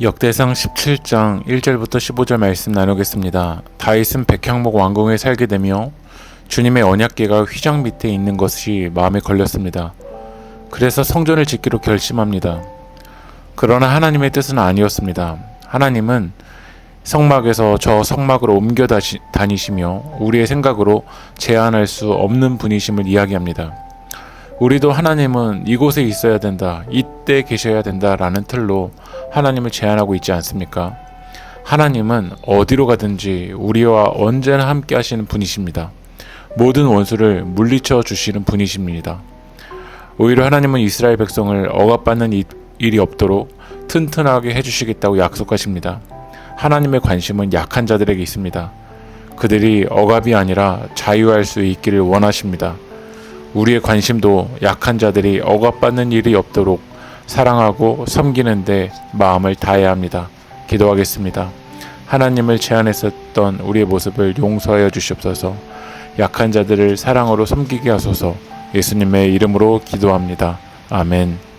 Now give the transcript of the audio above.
역대상 17장 1절부터 15절 말씀 나누겠습니다. 다윗은 백향목 왕궁에 살게 되며 주님의 언약궤가 휘장 밑에 있는 것이 마음에 걸렸습니다. 그래서 성전을 짓기로 결심합니다. 그러나 하나님의 뜻은 아니었습니다. 하나님은 성막에서 저 성막으로 옮겨 다니시며 우리의 생각으로 제한할 수 없는 분이심을 이야기합니다. 우리도 하나님은 이곳에 있어야 된다, 이때 계셔야 된다라는 틀로 하나님을 제한하고 있지 않습니까? 하나님은 어디로 가든지 우리와 언제나 함께 하시는 분이십니다. 모든 원수를 물리쳐 주시는 분이십니다. 오히려 하나님은 이스라엘 백성을 억압받는 이- 일이 없도록 튼튼하게 해주시겠다고 약속하십니다. 하나님의 관심은 약한 자들에게 있습니다. 그들이 억압이 아니라 자유할 수 있기를 원하십니다. 우리의 관심도 약한 자들이 억압받는 일이 없도록 사랑하고 섬기는데 마음을 다해야 합니다. 기도하겠습니다. 하나님을 제안했었던 우리의 모습을 용서하여 주시옵소서. 약한 자들을 사랑으로 섬기게 하소서. 예수님의 이름으로 기도합니다. 아멘.